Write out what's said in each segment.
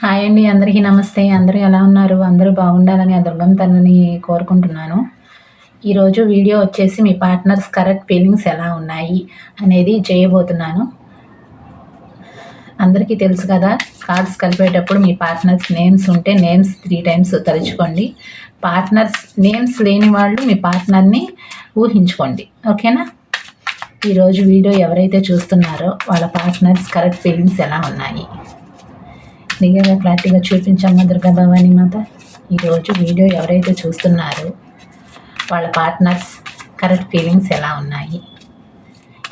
Hi అండి అందరికీ నమస్తే. అందరూ ఎలా ఉన్నారు? అందరూ బాగుండాలని ఆ దుర్గం తనని కోరుకుంటున్నాను. ఈరోజు వీడియో వచ్చేసి మీ పార్ట్నర్స్ కరెక్ట్ ఫీలింగ్స్ ఎలా ఉన్నాయి అనేది చేయబోతున్నాను. అందరికీ తెలుసు కదా కార్డ్స్ కలిపేటప్పుడు మీ పార్ట్నర్స్ నేమ్స్ ఉంటే నేమ్స్ త్రీ టైమ్స్ తలుచుకోండి. పార్ట్నర్స్ నేమ్స్ లేని వాళ్ళు మీ పార్ట్నర్ని ఊహించుకోండి. ఓకేనా? ఈరోజు వీడియో ఎవరైతే చూస్తున్నారో వాళ్ళ పార్ట్నర్స్ కరెక్ట్ ఫీలింగ్స్ ఎలా ఉన్నాయి? నిజంగా క్లారిటీగా చూపించమ్మ దుర్గాభవాని మాత. ఈరోజు వీడియో ఎవరైతే చూస్తున్నారో వాళ్ళ పార్ట్నర్స్ కరెక్ట్ ఫీలింగ్స్ ఎలా ఉన్నాయి?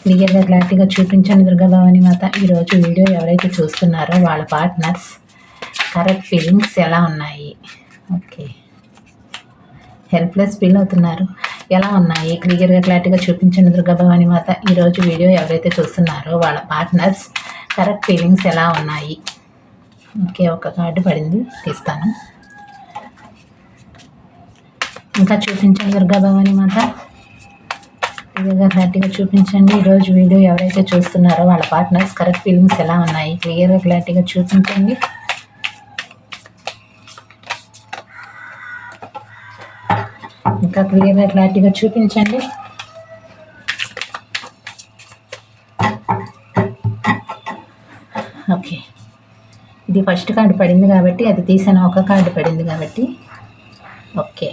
క్లియర్గా క్లారిటీగా చూపించండి దుర్గా భవాని మాత ఈరోజు వీడియో ఎవరైతే చూస్తున్నారో వాళ్ళ పార్ట్నర్స్ కరెక్ట్ ఫీలింగ్స్ ఎలా ఉన్నాయి? ఓకే. హెల్ప్లెస్ ఫీల్ అవుతున్నారు. ఎలా ఉన్నాయి? క్లియర్గా క్లారిటీగా చూపించండి దుర్గా భవాని మాత ఈరోజు వీడియో ఎవరైతే చూస్తున్నారో వాళ్ళ పార్ట్నర్స్ కరెక్ట్ ఫీలింగ్స్ ఎలా ఉన్నాయి? ఓకే ఒక కార్డు పడింది తీస్తాను. ఇంకా చూపించండి దుర్గా భవాని మాత. క్లియర్గా క్లారిటీగా చూపించండి. ఈరోజు వీడియో ఎవరైతే చూస్తున్నారో వాళ్ళ పార్ట్నర్స్ కరెక్ట్ ఫీలింగ్స్ ఎలా ఉన్నాయి? క్లియర్గా క్లారిటీగా చూపించండి. ఇంకా క్లియర్గా క్లారిటీగా చూపించండి. ఇది ఫస్ట్ కార్డు పడింది కాబట్టి అది తీసాను ఒక కార్డు పడింది కాబట్టి ఓకే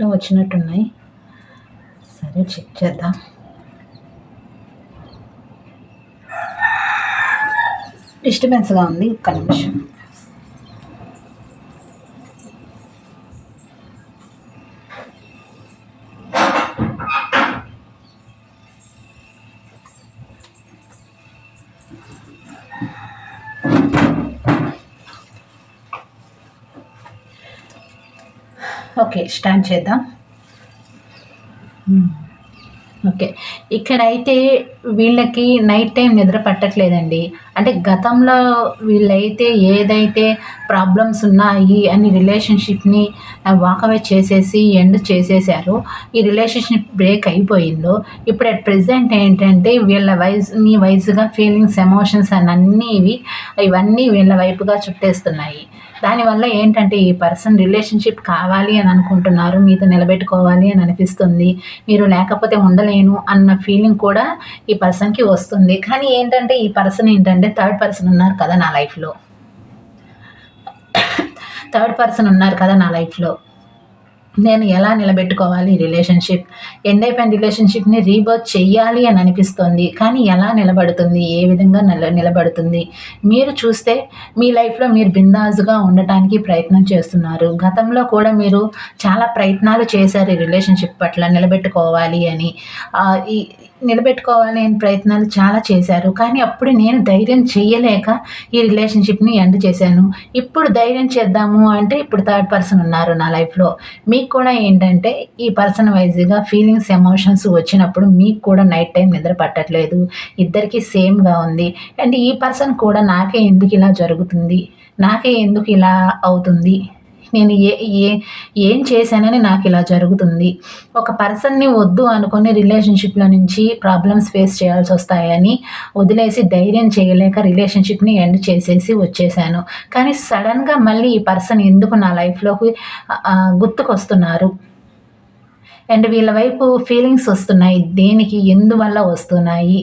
పోయిన వచ్చినట్టున్నాయి. సరే చెక్ చేద్దాం. డిస్టర్బెన్స్గా ఉంది ఒక్క నిమిషం. ఓకే స్టార్ట్ చేద్దాం. ఓకే. ఇక్కడైతే వీళ్ళకి నైట్ టైం నిద్ర పట్టట్లేదండి. అంటే గతంలో వీళ్ళైతే ఏదైతే ప్రాబ్లమ్స్ ఉన్నాయి అని రిలేషన్షిప్ని వాకవే చేసేసి ఎండ్ చేసేసారు. ఈ రిలేషన్షిప్ బ్రేక్ అయిపోయిందో ఇప్పుడు అట్ ప్రజెంట్ ఏంటంటే వీళ్ళ వయసు మీ వయసుగా ఫీలింగ్స్ ఎమోషన్స్ అని అన్నీ ఇవి ఇవన్నీ వీళ్ళ వైపుగా చుట్టేస్తున్నాయి. దానివల్ల ఏంటంటే ఈ పర్సన్ రిలేషన్షిప్ కావాలి అని అనుకుంటున్నారు మీతో నిలబెట్టుకోవాలి అని అనిపిస్తుంది. మీరు లేకపోతే ఉండలేను అన్న ఫీలింగ్ కూడా ఈ పర్సన్కి వస్తుంది. కానీ ఏంటంటే ఈ పర్సన్ ఏంటంటే థర్డ్ పర్సన్ ఉన్నారు కదా నా లైఫ్లో థర్డ్ పర్సన్ ఉన్నారు కదా నా లైఫ్లో నేను ఎలా నిలబెట్టుకోవాలి రిలేషన్షిప్ ఎండ్ అయిపోయిన రిలేషన్షిప్ని రీబర్త్ చెయ్యాలి అని అనిపిస్తుంది. కానీ ఎలా నిలబడుతుంది? ఏ విధంగా నిల నిలబడుతుంది? మీరు చూస్తే మీ లైఫ్లో మీరు బిందాజుగా ఉండటానికి ప్రయత్నం చేస్తున్నారు. గతంలో కూడా మీరు చాలా ప్రయత్నాలు చేశారు ఈ రిలేషన్షిప్ పట్ల నిలబెట్టుకోవాలి అని. ఆ, నిలబెట్టుకోవాలి ప్రయత్నాలు చాలా చేశారు. కానీ అప్పుడు నేను ధైర్యం చెయ్యలేక ఈ రిలేషన్షిప్ని ఎండ్ చేశాను. ఇప్పుడు ధైర్యం చేద్దాము అంటే ఇప్పుడు థర్డ్ పర్సన్ ఉన్నారు నా లైఫ్లో. మీకు కూడా ఏంటంటే ఈ పర్సన్ వైజ్గా ఫీలింగ్స్ ఎమోషన్స్ వచ్చినప్పుడు మీకు కూడా నైట్ టైం నిద్ర పట్టట్లేదు. ఇద్దరికీ సేమ్గా ఉంది. అండ్ ఈ పర్సన్ కూడా నాకే ఎందుకు ఇలా జరుగుతుంది? నాకే ఎందుకు ఇలా అవుతుంది? నేను ఏ ఏ ఏం చేశానని నాకు ఇలా జరుగుతుంది. ఒక పర్సన్ని వద్దు అనుకుని రిలేషన్షిప్లో నుంచి ప్రాబ్లమ్స్ ఫేస్ చేయాల్సి వస్తాయని వదిలేసి ధైర్యం చేయలేక రిలేషన్షిప్ని ఎండ్ చేసేసి వచ్చేసాను. కానీ సడన్గా మళ్ళీ ఈ పర్సన్ ఎందుకు నా లైఫ్లోకి గుర్తుకొస్తున్నారు? అండ్ వీళ్ళ వైపు ఫీలింగ్స్ వస్తున్నాయి. దేనికి ఎందువల్ల వస్తున్నాయి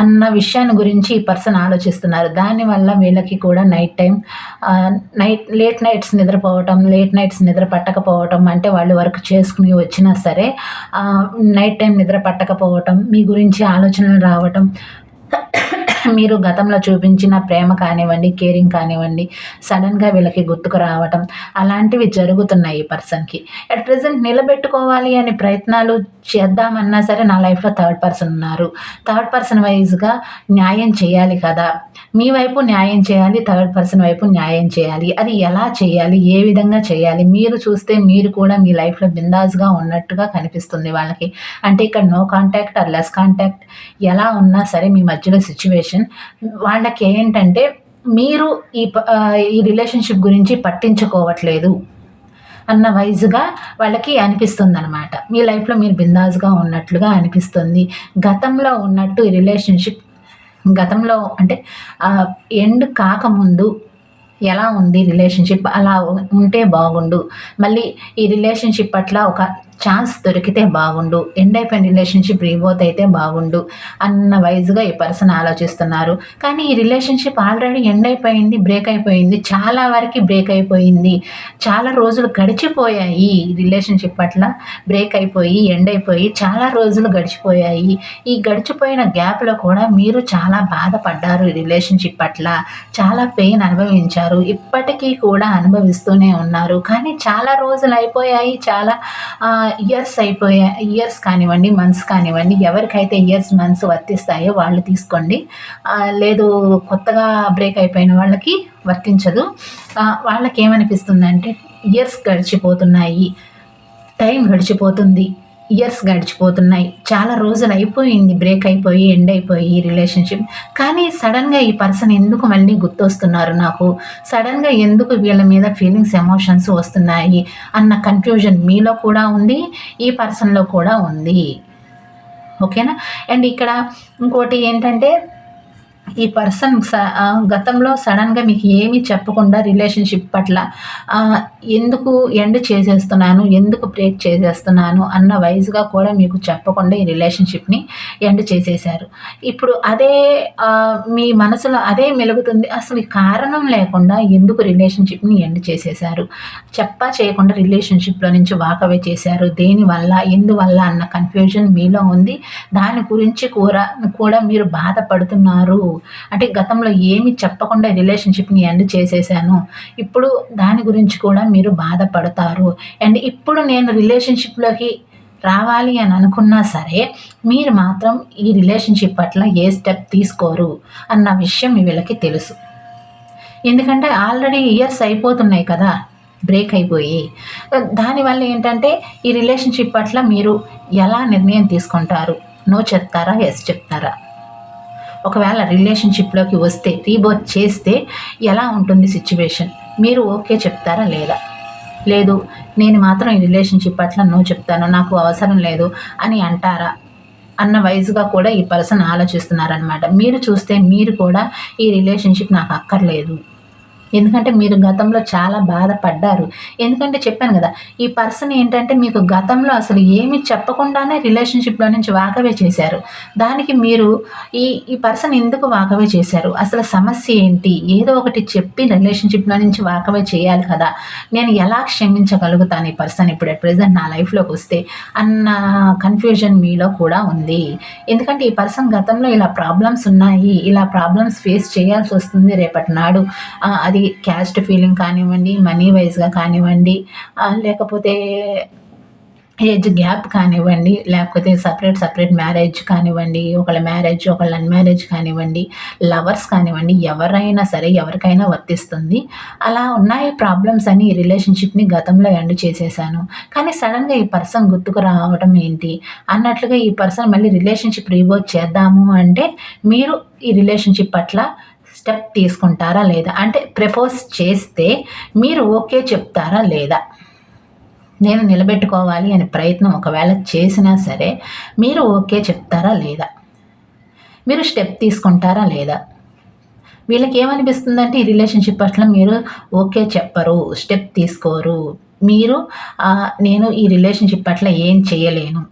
అన్న విషయాన్ని గురించి ఈ పర్సన్ ఆలోచిస్తున్నారు. దానివల్ల వీళ్ళకి కూడా night time night late nights నిద్రపోవటం late nights నిద్ర పట్టకపోవటం అంటే వాళ్ళు వర్క్ చేసుకుని వచ్చినా సరే నైట్ టైం నిద్ర పట్టకపోవటం మీ గురించి ఆలోచనలు రావటం మీరు గతంలో చూపించిన ప్రేమ కానివ్వండి కేరింగ్ కానివ్వండి సడన్గా వీళ్ళకి గుర్తుకు రావటం అలాంటివి జరుగుతున్నాయి ఈ పర్సన్కి అట్ ప్రజెంట్ నిలబెట్టుకోవాలి అనే ప్రయత్నాలు చేద్దామన్నా సరే నా లైఫ్లో థర్డ్ పర్సన్ ఉన్నారు. థర్డ్ పర్సన్ వైజ్గా న్యాయం చేయాలి కదా. మీ వైపు న్యాయం చేయాలి థర్డ్ పర్సన్ వైపు న్యాయం చేయాలి. అది ఎలా చేయాలి ఏ విధంగా చేయాలి మీరు చూస్తే మీరు కూడా మీ లైఫ్లో బిందాస్గా ఉన్నట్టుగా కనిపిస్తుంది వాళ్ళకి. అంటే ఇక్కడ no contact or less contact ఎలా ఉన్నా సరే మీ మధ్యలో సిచ్యువేషన్ వాళ్ళకి ఏంటంటే మీరు ఈ ఈ రిలేషన్షిప్ గురించి పట్టించుకోవట్లేదు అన్న వైజ్గా వాళ్ళకి అనిపిస్తుంది అనమాట మీ లైఫ్లో మీరు బిందాజ్గా ఉన్నట్లుగా అనిపిస్తుంది. గతంలో ఉన్నట్టు ఈ రిలేషన్షిప్ గతంలో అంటే ఎండ్ కాకముందు ఎలా ఉంది రిలేషన్షిప్ అలా ఉంటే బాగుండు. మళ్ళీ ఈ రిలేషన్షిప్ పట్ల ఒక ఛాన్స్ దొరికితే బాగుండు ఎండ్ అయిపోయిన రిలేషన్షిప్ రీబోత్ అయితే బాగుండు అన్న వైజ్గా ఈ పర్సన్ ఆలోచిస్తున్నారు. కానీ ఈ రిలేషన్షిప్ ఆల్రెడీ ఎండ్ అయిపోయింది బ్రేక్ అయిపోయింది చాలా వరకు బ్రేక్ అయిపోయింది. చాలా రోజులు గడిచిపోయాయి ఈ రిలేషన్షిప్ పట్ల బ్రేక్ అయిపోయి ఎండ్ అయిపోయి చాలా రోజులు గడిచిపోయాయి. ఈ గడిచిపోయిన గ్యాప్లో కూడా మీరు చాలా బాధపడ్డారు ఈ రిలేషన్షిప్ పట్ల చాలా పెయిన్ అనుభవించారు ఇప్పటికీ కూడా అనుభవిస్తూనే ఉన్నారు. కానీ చాలా రోజులు అయిపోయాయి చాలా ఇయర్స్ అయిపోయా ఇయర్స్ కానివ్వండి మంత్స్ కానివ్వండి ఎవరికైతే ఇయర్స్ మంత్స్ వర్తిస్తాయో వాళ్ళు తీసుకోండి. లేదు కొత్తగా బ్రేక్ అయిపోయిన వాళ్ళకి వర్తించదు. వాళ్ళకి ఏమనిపిస్తుందంటే ఇయర్స్ గడిచిపోతున్నాయి టైం గడిచిపోతుంది. ఇయర్స్ గడిచిపోతున్నాయి. చాలా రోజులు అయిపోయింది. బ్రేక్ అయిపోయి ఎండ్ అయిపోయి ఈ రిలేషన్షిప్ కానీ సడన్గా ఈ పర్సన్ ఎందుకు మళ్ళీ గుర్తొస్తున్నారు నాకు? సడన్గా ఎందుకు వీళ్ళ మీద ఫీలింగ్స్ ఎమోషన్స్ వస్తున్నాయి అన్న కన్ఫ్యూజన్ మీలో కూడా ఉంది ఈ పర్సన్లో కూడా ఉంది. ఓకేనా అండ్ ఇక్కడ ఇంకోటి ఏంటంటే ఈ పర్సన్ స గతంలో సడన్గా మీకు ఏమీ చెప్పకుండా రిలేషన్షిప్ పట్ల ఎందుకు ఎండ్ చేసేస్తున్నాను ఎందుకు బ్రేక్ చేసేస్తున్నాను అన్న వైజ్గా కూడా మీకు చెప్పకుండా ఈ రిలేషన్షిప్ని ఎండ్ చేసేసారు ఇప్పుడు అదే మీ మనసులో అదే మెలుగుతుంది. అసలు కారణం లేకుండా ఎందుకు రిలేషన్షిప్ని ఎండ్ చేసేసారు చెప్పా చేయకుండా రిలేషన్షిప్లో నుంచి వాకవే చేశారు. దేనివల్ల ఎందువల్ల అన్న కన్ఫ్యూజన్ మీలో ఉంది. దాని గురించి కూడా కూడా మీరు బాధపడుతున్నారు. అంటే గతంలో ఏమి చెప్పకుండా రిలేషన్షిప్ని ఎండ్ చేసేసాను. ఇప్పుడు దాని గురించి కూడా మీరు బాధపడతారు. అండ్ ఇప్పుడు నేను రిలేషన్షిప్లోకి రావాలి అని అనుకున్నా సరే మీరు మాత్రం ఈ రిలేషన్షిప్ పట్ల ఏ స్టెప్ తీసుకోరు అన్న విషయం వీళ్ళకి తెలుసు. ఎందుకంటే ఆల్రెడీ ఇయర్స్ అయిపోతున్నాయి కదా బ్రేక్ అయిపోయి. దానివల్ల ఏంటంటే ఈ రిలేషన్షిప్ పట్ల మీరు ఎలా నిర్ణయం తీసుకుంటారు? నో చెప్తారా? ఎస్ చెప్తారా? ఒకవేళ రిలేషన్షిప్లోకి వస్తే రీబోత్ చేస్తే ఎలా ఉంటుంది సిచ్యువేషన్ మీరు ఓకే చెప్తారా లేదా? లేదు నేను మాత్రం ఈ రిలేషన్షిప్ పట్ల నువ్వు చెప్తాను నాకు అవసరం లేదు అని అంటారా? అన్న వయసుగా కూడా ఈ పర్సన్ ఆలోచిస్తున్నారనమాట మీరు చూస్తే మీరు కూడా ఈ రిలేషన్షిప్ నాకు అక్కర్లేదు. ఎందుకంటే మీరు గతంలో చాలా బాధపడ్డారు. ఎందుకంటే చెప్పాను కదా ఈ పర్సన్ ఏంటంటే మీకు గతంలో అసలు ఏమి చెప్పకుండానే రిలేషన్షిప్లో నుంచి వాకవే చేశారు. దానికి మీరు ఈ ఈ పర్సన్ ఎందుకు వాకవే చేశారు? అసలు సమస్య ఏంటి? ఏదో ఒకటి చెప్పి రిలేషన్షిప్లో నుంచి వాకవే చేయాలి కదా. నేను ఎలా క్షమించగలుగుతాను ఈ పర్సన్ ఇప్పుడు అట్ ప్రజెంట్ నా లైఫ్లోకి వస్తే? అన్న కన్ఫ్యూజన్ మీలో కూడా ఉంది. ఎందుకంటే ఈ పర్సన్ గతంలో ఇలా ప్రాబ్లమ్స్ ఉన్నాయి ఇలా ప్రాబ్లమ్స్ ఫేస్ చేయాల్సి వస్తుంది రేపటి నాడు. అది క్యాస్ట్ ఫీలింగ్ కానివ్వండి మనీ వైజ్గా కానివ్వండి లేకపోతే ఏజ్ గ్యాప్ కానివ్వండి లేకపోతే సపరేట్ సపరేట్ మ్యారేజ్ కానివ్వండి ఒకళ్ళ మ్యారేజ్ ఒకళ్ళ అన్మ్యారేజ్ కానివ్వండి లవర్స్ కానివ్వండి ఎవరైనా సరే ఎవరికైనా వర్తిస్తుంది. అలా ఉన్నాయి ప్రాబ్లమ్స్ అని ఈ రిలేషన్షిప్ని గతంలో ఎండ్ చేసేసాను. కానీ సడన్గా ఈ పర్సన్ గుర్తుకు రావడం ఏంటి? అన్నట్లుగా ఈ పర్సన్ మళ్ళీ రిలేషన్షిప్ రీవర్క్ చేద్దాము అంటే మీరు ఈ రిలేషన్షిప్ పట్ల స్టెప్ తీసుకుంటారా లేదా? అంటే ప్రపోజ్ చేస్తే మీరు ఓకే చెప్తారా లేదా? నేను నిలబెట్టుకోవాలి అనే ప్రయత్నం ఒకవేళ చేసినా సరే మీరు ఓకే చెప్తారా లేదా? మీరు స్టెప్ తీసుకుంటారా లేదా? వీళ్ళకి ఏమనిపిస్తుందంటే ఈ రిలేషన్షిప్ పట్ల మీరు ఓకే చెప్పరు స్టెప్ తీసుకోరు. మీరు నేను ఈ రిలేషన్షిప్ పట్ల ఏం చేయలేను.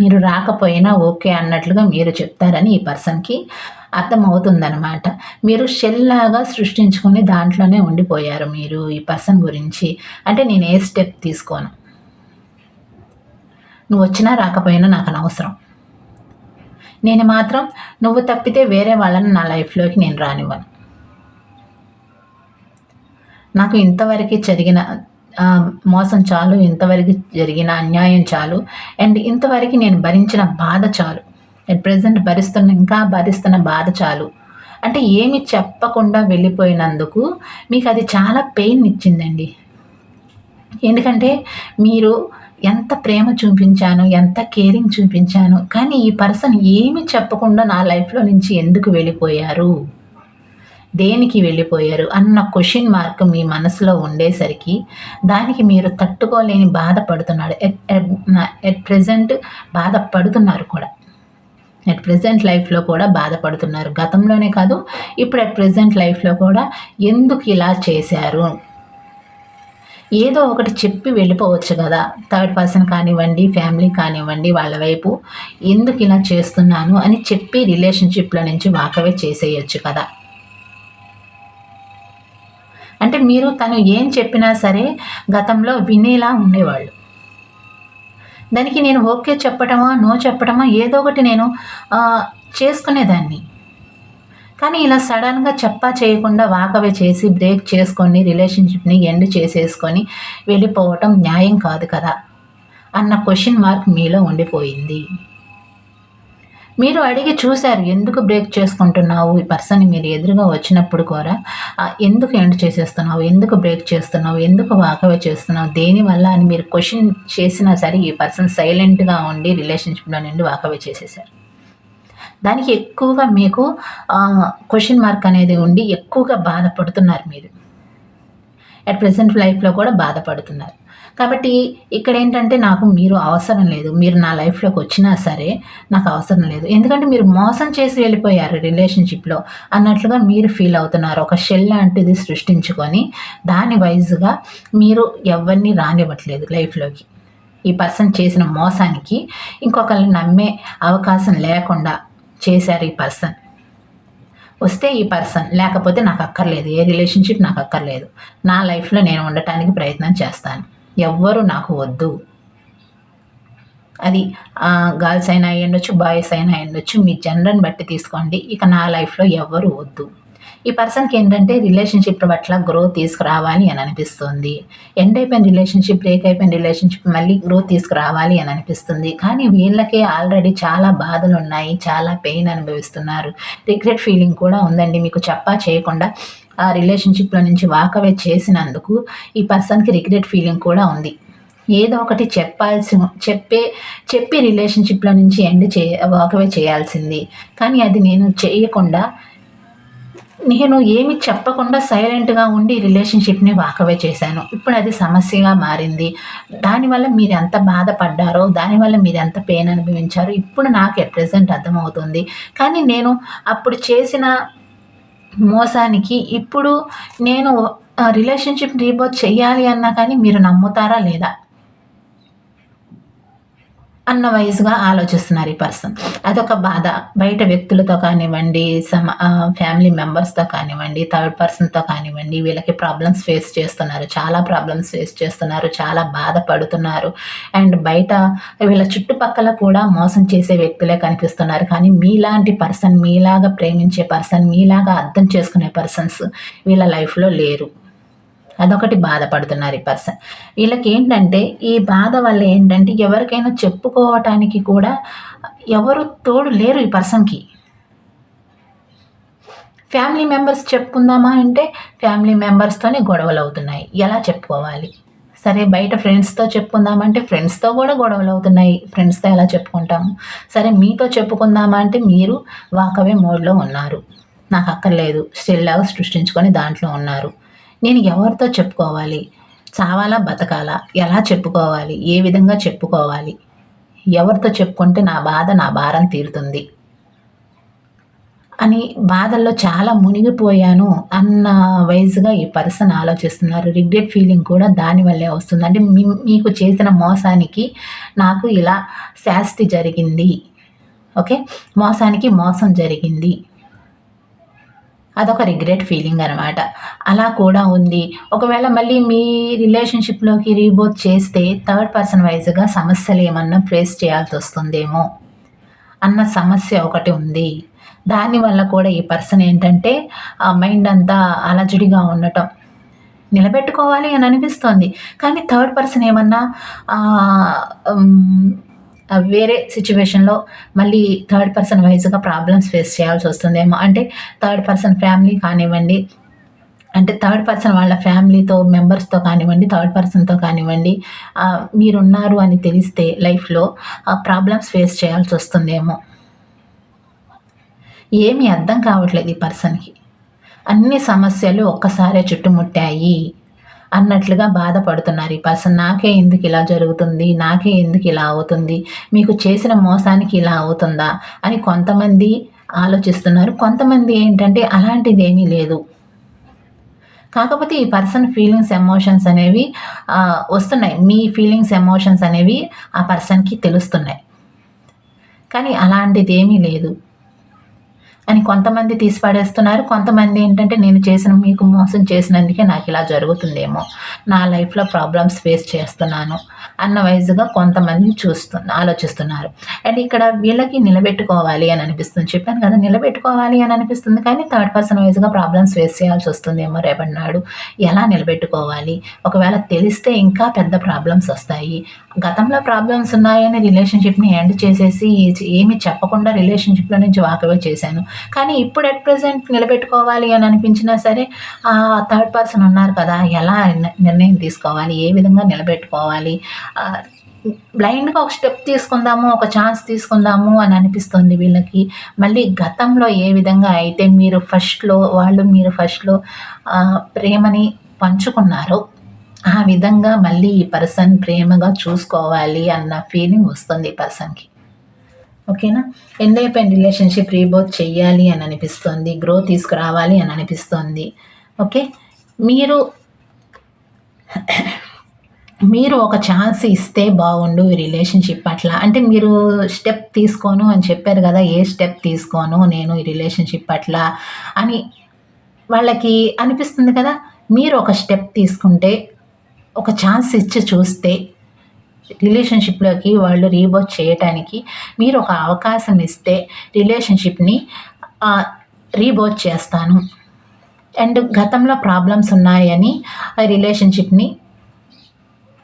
మీరు రాకపోయినా ఓకే అన్నట్లుగా మీరు చెప్తారని ఈ పర్సన్కి అర్థమవుతుందనమాట మీరు షెల్ లాగా సృష్టించుకొని దాంట్లోనే ఉండిపోయారు మీరు ఈ పర్సన్ గురించి. అంటే నేను ఏ స్టెప్ తీసుకోను? నువ్వు వచ్చినా రాకపోయినా నాకు అనవసరం. నేను మాత్రం నువ్వు తప్పితే వేరే వాళ్ళని నా లైఫ్లోకి నేను రానివ్వను. నాకు ఇంతవరకు జరిగిన మోసం చాలు ఇంతవరకు జరిగిన అన్యాయం చాలు. అండ్ ఇంతవరకు నేను భరించిన బాధ చాలు. అట్ ప్రజెంట్ భరిస్తున్న ఇంకా భరిస్తున్న బాధ చాలు. అంటే ఏమి చెప్పకుండా వెళ్ళిపోయినందుకు మీకు అది చాలా పెయిన్ ఇచ్చిందండి. ఎందుకంటే మీరు ఎంత ప్రేమ చూపించాను ఎంత కేరింగ్ చూపించాను కానీ ఈ పర్సన్ ఏమి చెప్పకుండా నా లైఫ్లో నుంచి ఎందుకు వెళ్ళిపోయారు? దేనికి వెళ్ళిపోయారు అన్న క్వశ్చన్ మార్క్ మీ మనసులో ఉండేసరికి దానికి మీరు తట్టుకోలేని బాధపడుతున్నాడు ఎట్ ప్రజెంట్ బాధపడుతున్నారు కూడా. అట్ ప్రజెంట్ లైఫ్లో కూడా బాధపడుతున్నారు గతంలోనే కాదు ఇప్పుడు అట్ ప్రజెంట్ లైఫ్లో కూడా ఎందుకు ఇలా చేశారు? ఏదో ఒకటి చెప్పి వెళ్ళిపోవచ్చు కదా. థర్డ్ పర్సన్ కానివ్వండి ఫ్యామిలీ కానివ్వండి వాళ్ళ వైపు ఎందుకు ఇలా చేస్తున్నాను అని చెప్పి రిలేషన్షిప్లో నుంచి వాకవే చేసేయచ్చు కదా. అంటే మీరు తను ఏం చెప్పినా సరే గతంలో వినేలా ఉండేవాళ్ళు. దానికి నేను ఓకే చెప్పటమా నో చెప్పటమా ఏదో ఒకటి నేను చేసుకునేదాన్ని. కానీ ఇలా సడన్గా చెప్పా చేయకుండా వాకవే చేసి బ్రేక్ చేసుకొని రిలేషన్షిప్ని ఎండ్ చేసేసుకొని వెళ్ళిపోవటం న్యాయం కాదు కదా అన్న క్వశ్చన్ మార్క్ మీలో ఉండిపోయింది. మీరు అడిగి చూశారు ఎందుకు బ్రేక్ చేసుకుంటున్నావు? ఈ పర్సన్ మీరు ఎదురుగా వచ్చినప్పుడు కూడా ఎందుకు ఎండ్ చేసేస్తున్నావు? ఎందుకు బ్రేక్ చేస్తున్నావు? ఎందుకు వాకవే చేస్తున్నావు? దేనివల్ల అని మీరు క్వశ్చన్ చేసినా సరే ఈ పర్సన్ సైలెంట్గా ఉండి రిలేషన్షిప్లో నుండి వాకవే చేసేసారు దానికి ఎక్కువగా మీకు క్వశ్చన్ మార్క్ అనేది ఉండి ఎక్కువగా బాధపడుతున్నారు మీరు. అట్ ప్రజెంట్ లైఫ్లో కూడా బాధపడుతున్నారు. కాబట్టి ఇక్కడ ఏంటంటే నాకు మీరు అవసరం లేదు. మీరు నా లైఫ్లోకి వచ్చినా సరే నాకు అవసరం లేదు. ఎందుకంటే మీరు మోసం చేసి వెళ్ళిపోయారు రిలేషన్షిప్లో అన్నట్లుగా మీరు ఫీల్ అవుతున్నారు. ఒక షెల్ లాంటిది సృష్టించుకొని దాని వైజ్గా మీరు ఎవరిని రానివ్వట్లేదు లైఫ్లోకి. ఈ పర్సన్ చేసిన మోసానికి ఇంకొకరిని నమ్మే అవకాశం లేకుండా చేశారు ఈ పర్సన్. వస్తే ఈ పర్సన్ లేకపోతే నాకు అక్కర్లేదు. ఏ రిలేషన్షిప్ నాకు అక్కర్లేదు. నా లైఫ్లో నేను ఉండటానికి ప్రయత్నం చేస్తాను. ఎవ్వరు నాకు వద్దు. అది గర్ల్స్ అయినా అయ్యుండొచ్చు బాయ్స్ అయినా అయ్యుండొచ్చు మీ జనరల్ని బట్టి తీసుకోండి. ఇక నా లైఫ్లో ఎవ్వరు వద్దు. ఈ పర్సన్కి ఏంటంటే రిలేషన్షిప్ పట్ల గ్రోత్ తీసుకురావాలి అని అనిపిస్తుంది. ఎండ్ అయిపోయిన రిలేషన్షిప్ బ్రేక్ అయిపోయిన రిలేషన్షిప్ మళ్ళీ గ్రోత్ తీసుకురావాలి అని అనిపిస్తుంది. కానీ వీళ్ళకే ఆల్రెడీ చాలా బాధలు ఉన్నాయి చాలా పెయిన్ అనుభవిస్తున్నారు. రిగ్రెట్ ఫీలింగ్ కూడా ఉందండి. మీకు చెప్పా చేయకుండా ఆ రిలేషన్షిప్లో నుంచి వాకవే చేసినందుకు ఈ పర్సన్కి రిగ్రెట్ ఫీలింగ్ కూడా ఉంది. ఏదో ఒకటి చెప్పాల్సి చెప్పే చెప్పి రిలేషన్షిప్లో నుంచి ఎండ్ చే వాకవే చేయాల్సింది. కానీ అది నేను చేయకుండా నేను ఏమి చెప్పకుండా సైలెంట్గా ఉండి రిలేషన్షిప్ని వాకవే చేశాను. ఇప్పుడు అది సమస్యగా మారింది. దానివల్ల మీరు ఎంత బాధపడ్డారో దానివల్ల మీరు ఎంత పెయిన్ అనుభవించారో ఇప్పుడు నాకు ఎట్ ప్రజెంట్ అర్థమవుతుంది. కానీ నేను అప్పుడు చేసిన మోసానికి ఇప్పుడు నేను రిలేషన్షిప్ రీబోత్ చేయాలి అన్నా కానీ మీరు నమ్ముతారా లేదా? అన్న వయసుగా ఆలోచిస్తున్నారు ఈ పర్సన్. అదొక బాధ. బయట వ్యక్తులతో కానివ్వండి సమ ఫ్యామిలీ మెంబర్స్తో కానివ్వండి థర్డ్ పర్సన్తో కానివ్వండి వీళ్ళకి ప్రాబ్లమ్స్ ఫేస్ చేస్తున్నారు. చాలా ప్రాబ్లమ్స్ ఫేస్ చేస్తున్నారు. చాలా బాధపడుతున్నారు. అండ్ బయట వీళ్ళ చుట్టుపక్కల కూడా మోసం చేసే వ్యక్తులే కనిపిస్తున్నారు. కానీ మీలాంటి పర్సన్ మీలాగా ప్రేమించే పర్సన్ మీలాగా అర్థం చేసుకునే పర్సన్స్ వీళ్ళ లైఫ్లో లేరు. అదొకటి బాధపడుతున్నారు ఈ పర్సన్. వీళ్ళకి ఏంటంటే ఈ బాధ వల్ల ఏంటంటే ఎవరికైనా చెప్పుకోవటానికి కూడా ఎవరు తోడు లేరు ఈ పర్సన్కి. ఫ్యామిలీ మెంబర్స్ చెప్పుకుందామా అంటే ఫ్యామిలీ మెంబర్స్తోనే గొడవలు అవుతున్నాయి ఎలా చెప్పుకోవాలి? సరే బయట ఫ్రెండ్స్తో చెప్పుకుందామంటే ఫ్రెండ్స్తో కూడా గొడవలు అవుతున్నాయి ఫ్రెండ్స్తో ఎలా చెప్పుకుంటాము? సరే మీతో చెప్పుకుందామా అంటే మీరు వాకవే మోడ్లో ఉన్నారు. నాకు అక్కర్లేదు స్టిల్ లాగా సృష్టించుకొని దాంట్లో ఉన్నారు. నేను ఎవరితో చెప్పుకోవాలి? చావాలా బతకాలా? ఎలా చెప్పుకోవాలి? ఏ విధంగా చెప్పుకోవాలి? ఎవరితో చెప్పుకుంటే నా బాధ నా భారం తీరుతుంది? అని బాధల్లో చాలా మునిగిపోయాను అన్న వయసుగా ఈ పర్సన్ ఆలోచిస్తున్నారు. రిగ్రెట్ ఫీలింగ్ కూడా దానివల్లే వస్తుంది. అంటే మీ- మీకు చేసిన మోసానికి నాకు ఇలా శాస్తి జరిగింది. ఓకే? మోసానికి మోసం జరిగింది. అదొక రిగ్రెట్ ఫీలింగ్ అనమాట అలా కూడా ఉంది. ఒకవేళ మళ్ళీ మీ రిలేషన్షిప్లోకి రీబోత్ చేస్తే థర్డ్ పర్సన్ వైజ్గా సమస్యలు ఏమన్నా ఫేస్ చేయాల్సి వస్తుందేమో అన్న సమస్య ఒకటి ఉంది. దానివల్ల కూడా ఈ పర్సన్ ఏంటంటే ఆ మైండ్ అంతా అలజడిగా ఉండటం నిలబెట్టుకోవాలి అని అనిపిస్తుంది. కానీ థర్డ్ పర్సన్ ఏమన్నా వేరే సిచ్యువేషన్లో మళ్ళీ థర్డ్ పర్సన్ వైజ్గా ప్రాబ్లమ్స్ ఫేస్ చేయాల్సి వస్తుందేమో అంటే థర్డ్ పర్సన్ ఫ్యామిలీ కానివ్వండి అంటే థర్డ్ పర్సన్ వాళ్ళ ఫ్యామిలీతో మెంబర్స్తో కానివ్వండి థర్డ్ పర్సన్తో కానివ్వండి మీరున్నారు అని తెలిస్తే లైఫ్లో ప్రాబ్లమ్స్ ఫేస్ చేయాల్సి వస్తుందేమో ఏమీ. అర్థం కావట్లేదు ఈ పర్సన్కి అన్ని సమస్యలు ఒక్కసారే చుట్టుముట్టాయి. అన్నట్లుగా బాధపడుతున్నారు. ఈ పర్సన్ నాకే ఎందుకు ఇలా జరుగుతుంది? నాకే ఎందుకు ఇలా అవుతుంది? మీకు చేసిన మోసానికి ఇలా అవుతుందా? అని కొంతమంది ఆలోచిస్తున్నారు. కొంతమంది ఏంటంటే అలాంటిది ఏమీ లేదు. కాకపోతే ఈ పర్సన్ ఫీలింగ్స్ ఎమోషన్స్ అనేవి వస్తున్నాయి. మీ ఫీలింగ్స్ ఎమోషన్స్ అనేవి ఆ పర్సన్కి తెలుస్తున్నాయి. కానీ అలాంటిది ఏమీ లేదు. అని కొంతమంది తీసి పడేస్తున్నారు కొంతమంది ఏంటంటే నేను చేసిన మీకు మోసం చేసినందుకే నాకు ఇలా జరుగుతుందేమో. నా లైఫ్లో ప్రాబ్లమ్స్ ఫేస్ చేస్తున్నాను అన్న వైజ్గా కొంతమంది చూస్తు ఆలోచిస్తున్నారు. అండ్ ఇక్కడ వీళ్ళకి నిలబెట్టుకోవాలి అని అనిపిస్తుంది. చెప్పాను కదా నిలబెట్టుకోవాలి అని అనిపిస్తుంది. కానీ థర్డ్ పర్సన్ వైజ్గా ప్రాబ్లమ్స్ ఫేస్ చేయాల్సి వస్తుందేమో రేపటినాడు ఎలా నిలబెట్టుకోవాలి? ఒకవేళ తెలిస్తే ఇంకా పెద్ద ప్రాబ్లమ్స్ వస్తాయి. గతంలో ప్రాబ్లమ్స్ ఉన్నాయని రిలేషన్షిప్ని ఎండ్ చేసేసి ఏమి చెప్పకుండా రిలేషన్షిప్లో నుంచి వాకవే చేశాను. కానీ ఇప్పుడు అట్ ప్రజెంట్ నిలబెట్టుకోవాలి అని అనిపించినా సరే ఆ థర్డ్ పర్సన్ ఉన్నారు కదా ఎలా ని- నిర్ణయం తీసుకోవాలి? ఏ విధంగా నిలబెట్టుకోవాలి? బ్లైండ్గా ఒక స్టెప్ తీసుకుందాము ఒక ఛాన్స్ తీసుకుందాము అని అనిపిస్తుంది వీళ్ళకి. మళ్ళీ గతంలో ఏ విధంగా అయితే మీరు ఫస్ట్లో వాళ్ళు మీరు ఫస్ట్లో ప్రేమని పంచుకున్నారో ఆ విధంగా మళ్ళీ ఈ పర్సన్ ప్రేమగా చూసుకోవాలి అన్న ఫీలింగ్ వస్తుంది ఈ పర్సన్కి ఓకేనా? ఎండ్ అయిపోయిన రిలేషన్షిప్ రీబోత్ చెయ్యాలి అని అనిపిస్తుంది గ్రో తీసుకురావాలి అని అనిపిస్తుంది. ఓకే? మీరు మీరు ఒక ఛాన్స్ ఇస్తే బాగుండు ఈ రిలేషన్షిప్ అట్లా అంటే మీరు స్టెప్ తీసుకోను అని చెప్పారు కదా ఏ స్టెప్ తీసుకోను నేను ఈ రిలేషన్షిప్ అట్లా అని వాళ్ళకి అనిపిస్తుంది కదా? మీరు ఒక స్టెప్ తీసుకుంటే ఒక ఛాన్స్ ఇచ్చి చూస్తే రిలేషన్షిప్లోకి వాళ్ళు రీబోత్ చేయటానికి మీరు ఒక అవకాశం ఇస్తే రిలేషన్షిప్ని రీబోత్ చేస్తాను. అండ్ గతంలో ప్రాబ్లమ్స్ ఉన్నాయని ఆ రిలేషన్షిప్ని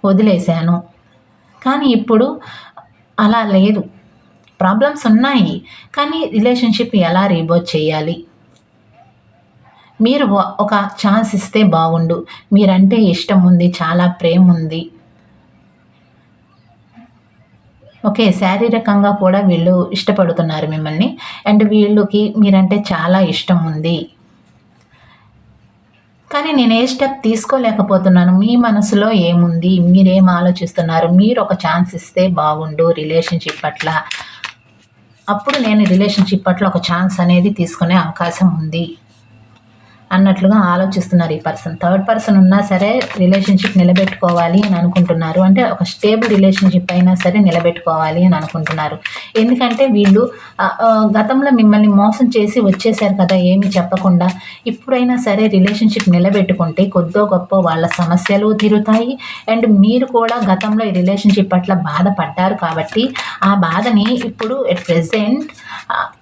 వదిలేశాను. కానీ ఇప్పుడు అలా లేదు. ప్రాబ్లమ్స్ ఉన్నాయి. కానీ రిలేషన్షిప్ ఎలా రీబోత్ చేయాలి? మీరు ఒక ఛాన్స్ ఇస్తే బాగుండు. మీరంటే ఇష్టం ఉంది చాలా ప్రేమ ఉంది ఓకే శారీరకంగా కూడా వీళ్ళు ఇష్టపడుతున్నారు మిమ్మల్ని. అండ్ వీళ్ళకి మీరంటే చాలా ఇష్టం ఉంది కానీ నేను ఏ స్టెప్ తీసుకోలేకపోతున్నాను. మీ మనసులో ఏముంది? మీరేం ఆలోచిస్తున్నారు? మీరు ఒక ఛాన్స్ ఇస్తే బాగుండు రిలేషన్షిప్ పట్ల. అప్పుడు నేను రిలేషన్షిప్ పట్ల ఒక ఛాన్స్ అనేది తీసుకునే అవకాశం ఉంది. అన్నట్లుగా ఆలోచిస్తున్నారు ఈ పర్సన్. థర్డ్ పర్సన్ ఉన్నా సరే రిలేషన్షిప్ నిలబెట్టుకోవాలి అని అనుకుంటున్నారు. అంటే ఒక స్టేబుల్ రిలేషన్షిప్ అయినా సరే నిలబెట్టుకోవాలి అని అనుకుంటున్నారు. ఎందుకంటే వీళ్ళు గతంలో మిమ్మల్ని మోసం చేసి వచ్చేసారు కదా ఏమి చెప్పకుండా. ఇప్పుడైనా సరే రిలేషన్షిప్ నిలబెట్టుకుంటే కొద్దో గొప్ప వాళ్ళ సమస్యలు తీరుతాయి. అండ్ మీరు కూడా గతంలో ఈ రిలేషన్షిప్ పట్ల బాధపడ్డారు కాబట్టి ఆ బాధని ఇప్పుడు ఎట్ ప్రెసెంట్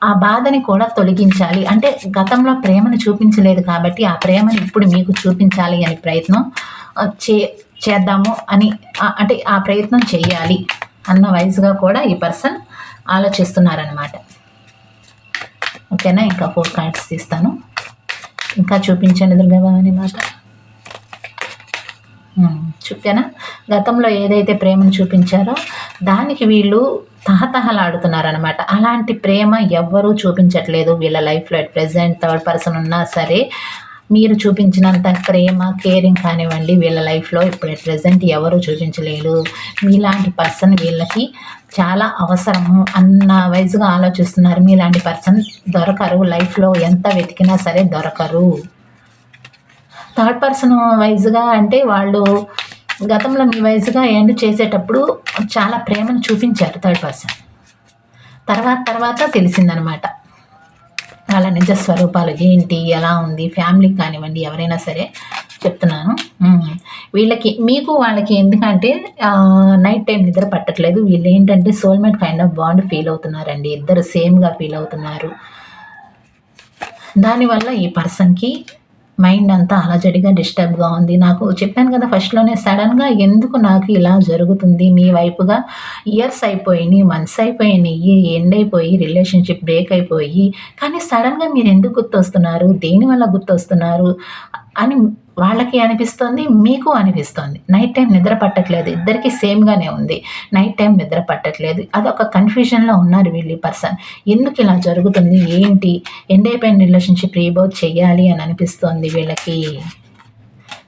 ఆ బాధని కూడా తొలగించాలి. అంటే గతంలో ప్రేమను చూపించలేదు కాబట్టి ఆ ప్రేమని ఇప్పుడు మీకు చూపించాలి అని ప్రయత్నం చే చేద్దాము అని అంటే ఆ ప్రయత్నం చేయాలి అన్న వయసుగా కూడా ఈ పర్సన్ ఆలోచిస్తున్నారనమాట ఓకేనా? ఇంకా ఫోర్ కార్డ్స్ తీస్తాను. ఇంకా చూపించండి దుర్గాబాబు మాట. ఉమ్, చూపానా? గతంలో ఏదైతే ప్రేమను చూపించారో దానికి వీళ్ళు తహతహలాడుతున్నారనమాట అలాంటి ప్రేమ ఎవ్వరూ చూపించట్లేదు వీళ్ళ లైఫ్లో అట్ ప్రజెంట్ థర్డ్ పర్సన్ ఉన్నా సరే. మీరు చూపించినంత ప్రేమ కేరింగ్ కానివ్వండి వీళ్ళ లైఫ్లో ఇప్పుడు అట్ ప్రజెంట్ ఎవరు చూపించలేరు. మీలాంటి పర్సన్ వీళ్ళకి చాలా అవసరము అన్న వైజ్గా ఆలోచిస్తున్నారు. మీలాంటి పర్సన్ దొరకరు. లైఫ్లో ఎంత వెతికినా సరే దొరకరు. థర్డ్ పర్సన్ వైజ్గా అంటే వాళ్ళు గతంలో మీ వయసుగా ఎండ్ చేసేటప్పుడు చాలా ప్రేమను చూపించారు థర్డ్ పర్సన్ తర్వాత తర్వాత తెలిసిందనమాట. వాళ్ళ నిజ స్వరూపాలు ఏంటి ఎలా ఉంది ఫ్యామిలీకి కానివ్వండి ఎవరైనా సరే చెప్తున్నాను. వీళ్ళకి మీకు వాళ్ళకి ఎందుకంటే నైట్ టైం నిద్ర పట్టట్లేదు. వీళ్ళు ఏంటంటే soulmate kind of bond feel అవుతున్నారండి. ఇద్దరు సేమ్గా ఫీల్ అవుతున్నారు. దానివల్ల ఈ పర్సన్కి మైండ్ అంతా అలజడిగా డిస్టర్బ్గా ఉంది. నాకు చెప్పాను కదా ఫస్ట్లోనే సడన్గా ఎందుకు నాకు ఇలా జరుగుతుంది? మీ వైపుగా ఇయర్స్ అయిపోయినాయి మంత్స్ అయిపోయినాయి ఎండ్ అయిపోయి రిలేషన్షిప్ బ్రేక్ అయిపోయి కానీ సడన్గా మీరు ఎందుకు గుర్తొస్తున్నారు? దేనివల్ల గుర్తొస్తున్నారు? అని వాళ్ళకి అనిపిస్తుంది మీకు అనిపిస్తుంది. నైట్ టైం నిద్ర పట్టట్లేదు ఇద్దరికి సేమ్గానే ఉంది. నైట్ టైం నిద్ర పట్టట్లేదు. అదొక కన్ఫ్యూజన్లో ఉన్నారు వీళ్ళు పర్సన్ ఎందుకు ఇలా జరుగుతుంది? ఏంటి? ఎండ్ అయిపోయిన రిలేషన్షిప్ రీబౌత్ చేయాలి అని అనిపిస్తుంది వీళ్ళకి.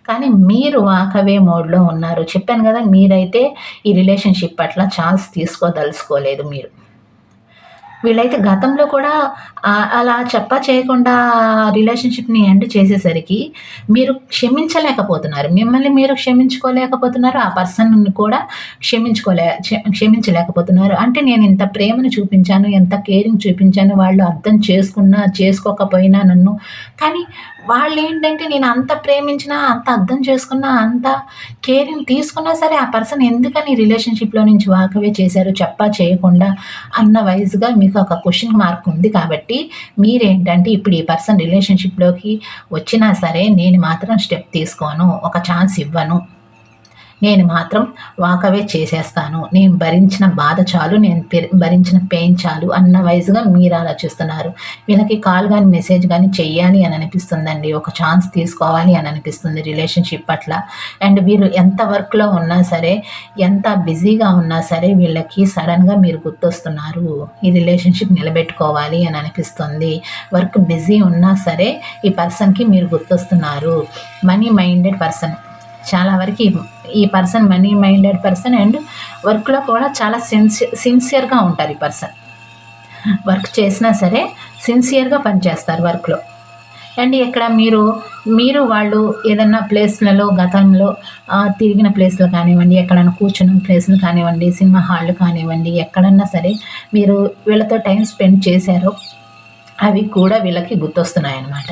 కానీ మీరు వాకవే మోడ్లో ఉన్నారు. చెప్పాను కదా మీరైతే ఈ రిలేషన్షిప్ పట్ల ఛాన్స్ తీసుకోదలుచుకోలేదు మీరు. వీళ్ళైతే గతంలో కూడా అలా చెప్ప చేయకుండా రిలేషన్షిప్ని ఎండ్ చేసేసరికి మీరు క్షమించలేకపోతున్నారు. మిమ్మల్ని మీరు క్షమించుకోలేకపోతున్నారు. ఆ పర్సన్ కూడా క్షమించుకోలే క్షమించలేకపోతున్నారు. అంటే నేను ఇంత ప్రేమను చూపించాను ఎంత కేరింగ్ చూపించాను వాళ్ళు అర్థం చేసుకున్నా చేసుకోకపోయినా నన్ను. కానీ వాళ్ళు ఏంటంటే నేను అంత ప్రేమించినా అంత అర్థం చేసుకున్నా అంత కేరింగ్ తీసుకున్నా సరే ఆ పర్సన్ ఎందుకని రిలేషన్షిప్లో నుంచి వాకవే చేశారు చెప్పా చేయకుండా అన్న వైజ్గా మీకు ఒక క్వశ్చన్ మార్క్ ఉంది కాబట్టి మీరేంటంటే ఇప్పుడు ఈ పర్సన్ రిలేషన్షిప్లోకి వచ్చినా సరే నేను మాత్రం స్టెప్ తీసుకోను ఒక ఛాన్స్ ఇవ్వను. నేను మాత్రం వాకవే చేసేస్తాను. నేను భరించిన బాధ చాలు నేను భరించిన పెయిన్ చాలు అన్న వయసుగా మీరు ఆలోచిస్తున్నారు. వీళ్ళకి కాల్ కానీ మెసేజ్ కానీ చెయ్యాలి అని అనిపిస్తుందండి. ఒక ఛాన్స్ తీసుకోవాలి అని అనిపిస్తుంది రిలేషన్షిప్ పట్ల. అండ్ వీళ్ళు ఎంత వర్క్లో ఉన్నా సరే ఎంత బిజీగా ఉన్నా సరే వీళ్ళకి సడన్గా మీరు గుర్తొస్తున్నారు. ఈ రిలేషన్షిప్ నిలబెట్టుకోవాలి అని అనిపిస్తుంది. వర్క్ బిజీ ఉన్నా సరే ఈ పర్సన్కి మీరు గుర్తొస్తున్నారు. Money minded person. చాలా వరకు ఈ- person money minded person and వర్క్లో కూడా చాలా సిన్సియర్ సిన్సియర్గా ఉంటారు ఈ పర్సన్ వర్క్ చేసినా సరే సిన్సియర్గా పనిచేస్తారు వర్క్లో అండ్ ఇక్కడ మీరు మీరు వాళ్ళు ఏదన్నా ప్లేస్లలో గతంలో తిరిగిన ప్లేస్లు కానివ్వండి ఎక్కడన్నా కూర్చున్న ప్లేస్లు కానివ్వండి సినిమా హాళ్ళు కానివ్వండి ఎక్కడన్నా సరే మీరు వీళ్ళతో టైం స్పెండ్ చేశారో అవి కూడా వీళ్ళకి గుర్తొస్తున్నాయి అన్నమాట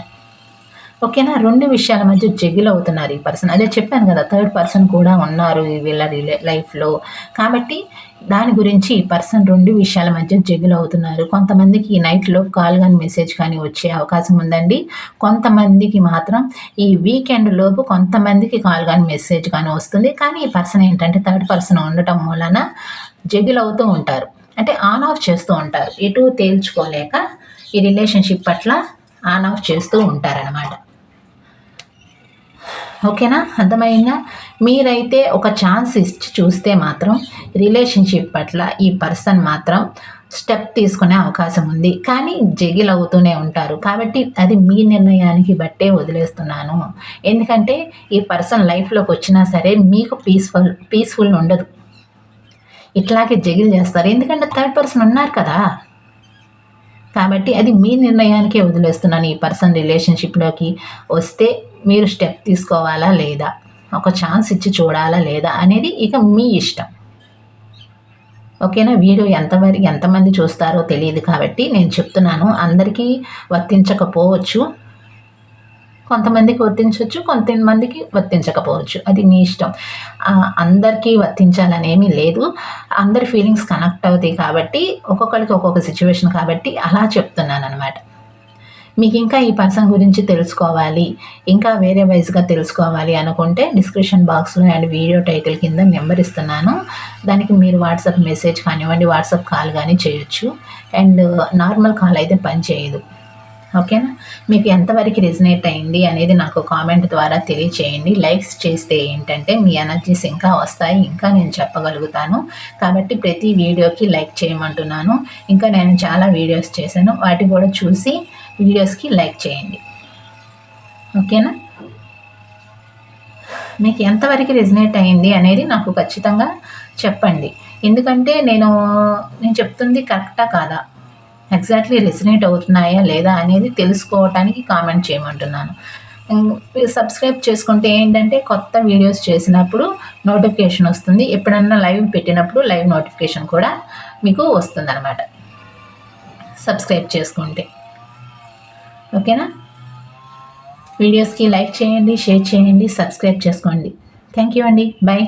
ఓకేనా? రెండు విషయాల మధ్య జగిల్ అవుతున్నారు ఈ పర్సన్. అదే చెప్పాను కదా థర్డ్ పర్సన్ కూడా ఉన్నారు వీళ్ళ రిలే లైఫ్లో. కాబట్టి దాని గురించి ఈ పర్సన్ రెండు విషయాల మధ్య జగిల్ అవుతున్నారు. కొంతమందికి ఈ నైట్లో కాల్ కానీ మెసేజ్ కానీ వచ్చే అవకాశం ఉందండి. కొంతమందికి మాత్రం ఈ వీకెండ్ లోపు కొంతమందికి కాల్ కానీ మెసేజ్ కానీ వస్తుంది. కానీ ఈ పర్సన్ ఏంటంటే థర్డ్ పర్సన్ ఉండటం వలన జగిల్ అవుతూ ఉంటారు. అంటే ఆన్ ఆఫ్ చేస్తూ ఉంటారు. ఎటు తేల్చుకోలేక ఈ రిలేషన్షిప్ పట్ల ఆన్ ఆఫ్ చేస్తూ ఉంటారనమాట ఓకేనా? అర్థమైందా? మీరైతే ఒక ఛాన్స్ ఇచ్చి చూస్తే మాత్రం రిలేషన్షిప్ పట్ల ఈ పర్సన్ మాత్రం స్టెప్ తీసుకునే అవకాశం ఉంది. కానీ జగిల్ అవుతూనే ఉంటారు. కాబట్టి అది మీ నిర్ణయానికి బట్టే వదిలేస్తున్నాను. ఎందుకంటే ఈ పర్సన్ లైఫ్లోకి వచ్చినా సరే మీకు పీస్ఫుల్ పీస్ఫుల్ ఉండదు. ఇట్లాగే జగిల్ చేస్తారు. ఎందుకంటే థర్డ్ పర్సన్ ఉన్నారు కదా? కాబట్టి అది మీ నిర్ణయానికే వదిలేస్తున్నాను ఈ పర్సన్ రిలేషన్షిప్లోకి వస్తే మీరు స్టెప్ తీసుకోవాలా లేదా? ఒక ఛాన్స్ ఇచ్చి చూడాలా లేదా అనేది ఇక మీ ఇష్టం. ఓకేనా? వీడియో ఎంతవరకు ఎంతమంది చూస్తారో తెలియదు కాబట్టి నేను చెప్తున్నాను. అందరికీ వర్తించకపోవచ్చు. కొంతమందికి వర్తించవచ్చు కొంతమందికి వర్తించకపోవచ్చు. అది మీ ఇష్టం. అందరికీ వర్తించాలనేమీ లేదు. అందరి ఫీలింగ్స్ కనెక్ట్ అవుతాయి కాబట్టి ఒక్కొక్కరికి ఒక్కొక్క సిచ్యువేషన్ కాబట్టి అలా చెప్తున్నాను అనమాట మీకు ఇంకా ఈ పర్సన్ గురించి తెలుసుకోవాలి ఇంకా వేరే వైజ్గా తెలుసుకోవాలి అనుకుంటే డిస్క్రిప్షన్ బాక్స్లో అండ్ వీడియో టైటిల్ కింద నెంబర్ ఇస్తున్నాను. దానికి మీరు వాట్సాప్ మెసేజ్ కానివ్వండి వాట్సాప్ కాల్ కానీ చేయొచ్చు. అండ్ నార్మల్ కాల్ అయితే పని చేయదు. ఓకేనా? మీకు ఎంతవరకు రిజనేట్ అయింది అనేది నాకు కామెంట్ ద్వారా తెలియచేయండి. లైక్స్ చేస్తే ఏంటంటే మీ ఎనర్జీస్ ఇంకా వస్తాయి. ఇంకా నేను చెప్పగలుగుతాను. కాబట్టి ప్రతి వీడియోకి లైక్ చేయమంటున్నాను. ఇంకా నేను చాలా వీడియోస్ చేశాను. వాటి కూడా చూసి వీడియోస్కి లైక్ చేయండి. ఓకేనా మీకు ఎంతవరకు రెజినేట్ అయింది అనేది నాకు ఖచ్చితంగా చెప్పండి. ఎందుకంటే నేను నేను చెప్తుంది కరెక్టా కాదా? ఎగ్జాక్ట్లీ రెసినేట్ అవుతున్నాయా లేదా అనేది తెలుసుకోవటానికి కామెంట్ చేయమంటున్నాను. సబ్స్క్రైబ్ చేసుకుంటే ఏంటంటే కొత్త వీడియోస్ చేసినప్పుడు నోటిఫికేషన్ వస్తుంది. ఎప్పుడన్నా లైవ్ పెట్టినప్పుడు లైవ్ నోటిఫికేషన్ కూడా మీకు వస్తుంది అనమాట సబ్స్క్రైబ్ చేసుకుంటే. ఓకేనా? వీడియోస్కి లైక్ చేయండి షేర్ చేయండి సబ్స్క్రైబ్ చేసుకోండి. థ్యాంక్ యూ అండి. బాయ్.